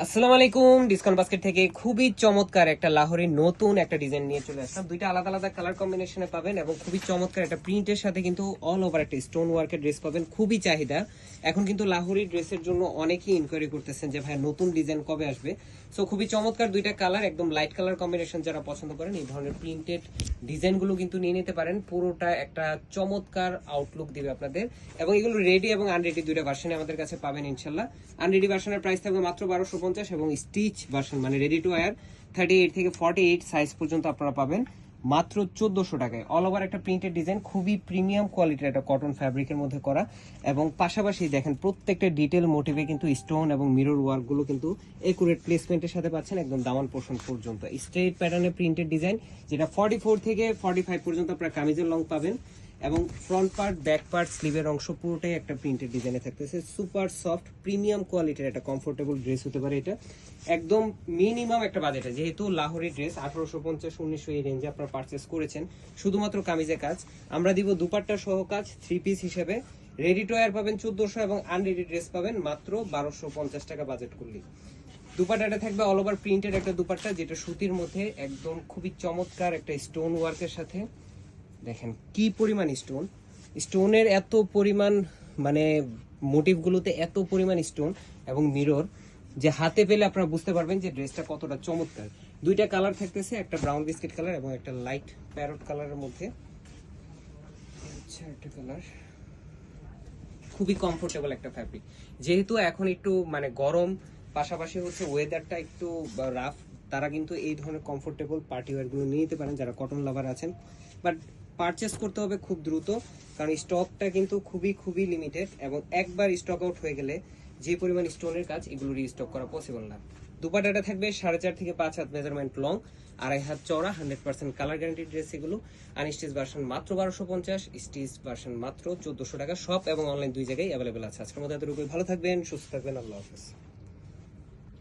আসসালামু আলাইকুম। Discount basket থেকে খুবই চমৎকার একটা লাহোরের নতুন একটা ডিজাইন নিয়ে চলে আসলাম। দুইটা আলাদা আলাদা কালার কম্বিনেশনে পাবেন এবং খুবই চমৎকার একটা প্রিন্টের সাথে কিন্তু অল ওভার একটা স্টোন ওয়ার্কের ড্রেস পাবেন। খুবই চাহিদা। এখন কিন্তু লাহোরি ড্রেসের জন্য অনেকেই ইনকোয়ারি করতেছেন যে ভাই নতুন ডিজাইন কবে আসবে? সো খুবই চমৎকার দুইটা কালার একদম লাইট কালার কম্বিনেশন যারা পছন্দ করেন, এই ধরনের প্রিন্টেড ডিজাইনগুলো কিন্তু নিয়ে নিতে পারেন। পুরোটা একটা চমৎকার আউটলুক দিবে আপনাদের। এবং এগুলো রেডি এবং আনরেডি দুইটা ভার্সনে আমাদের কাছে পাবেন ইনশাল্লাহ আনরেডি ভার্সনের প্রাইস থাকবে মাত্র বারোশো পঞ্চাশ এবং স্টিচ ভার্সন মানে ready to wear thirty eight থেকে ফর্টি এইট সাইজ পর্যন্ত আপনারা পাবেন। মাত্র চোদ্দশো টাকায়। অল ওভার একটা প্রিন্টেড ডিজাইন খুবই প্রিমিয়াম কোয়ালিটির একটা কটন ফ্যাব্রিকের মধ্যে করা। এবং পাশাপাশি দেখেন, প্রত্যেকটা ডিটেল মোটিভে কিন্তু স্টোন এবং মিরর ওয়ার্কগুলো কিন্তু একুরেট প্লেসমেন্টের সাথে পাচ্ছেন একদম দামান পোর্শন পর্যন্ত। স্ট্রেট প্যাটার্নে প্রিন্টেড ডিজাইন যেটা ফর্টি ফোর থেকে ফর্টি ফাইভ পর্যন্ত আপনারা কামিজের লং পাবেন। এবং ফ্রন্ট পার্ট ব্যাক পার্ট স্লিভের অংশ পুরোটাই একটা প্রিন্টেড ডিজাইনে থাকতেছে। সুপার সফট প্রিমিয়াম কোয়ালিটির একটা কমফোর্টেবল ড্রেস হতে পারে এটা। একদম মিনিমাম একটা বাজেটে যেহেতু লাহোরি ড্রেস আঠারোশো পঞ্চাশ, উনিশশো এই রেঞ্জে আপনারা পারচেস করেছেন, শুধুমাত্র কামিজে কাজ। আমরা দিব দুপাট্টা সহ কাজ থ্রি পিস হিসেবে। রেডি টু ওয়্যার পাবেন চোদ্দশো এবং আনরেডি ড্রেস পাবেন মাত্র বারোশো পঞ্চাশ টাকা বাজেট করলেই দুপাট্টাটা থাকবে অল ওভার প্রিন্টেড একটা দুপাট্টা, যেটা সুতির মধ্যে একদম খুবই চমৎকার একটা স্টোন ওয়ার্কের সাথে। দেখেন, কি পরিমাণ স্টোন স্টোনের এত পরিমাণ মানে মোটিভগুলোতে এত পরিমাণ স্টোন এবং মিরর যে হাতে পেলে আপনারা বুঝতে পারবেন যে ড্রেসটা কতটা চমৎকার। দুইটা কালার থাকতেছে, একটা ব্রাউন বিস্কিট কালার এবং একটা লাইট প্যারট কালারের মধ্যে। আচ্ছা কালার খুবই কমফোর্টেবল একটা ফ্যাব্রিক যেহেতু এখন একটু মানে গরম, পাশাপাশি হচ্ছে ওয়েদারটা একটু রাফ তারা কিন্তু এই ধরনের কমফোর্টেবল পার্টি ওয়্যারগুলো নিয়ে নিতে পারেন যারা কটন লাভার আছেন। বাট পারচেস করতে হবে খুব দ্রুত, কারণ স্টকটা কিন্তু খুবই খুবই লিমিটেড এবং একবার স্টক আউট হয়ে গেলে যে পরিমাণ স্টোনের কাজ এগুলো রিস্টক করা পসিবল না। দুপাটাটা থাকবে সাড়ে চার থেকে পাঁচ হাত মেজারমেন্ট লং আড়াই হাত চওড়া hundred percent colour guarantee dress এগুলো আনস্টিচ ভার্সন মাত্র বারোশো পঞ্চাশ স্টিচ ভার্সন মাত্র চোদ্দশো টাকা। সব এবং অনলাইন দুই জায়গায় অ্যাভেলেবেল আছে। আজকের মধ্যে এতটুকুই। ভালো থাকবেন, সুস্থ থাকবেন। আল্লাহ হাফেজ।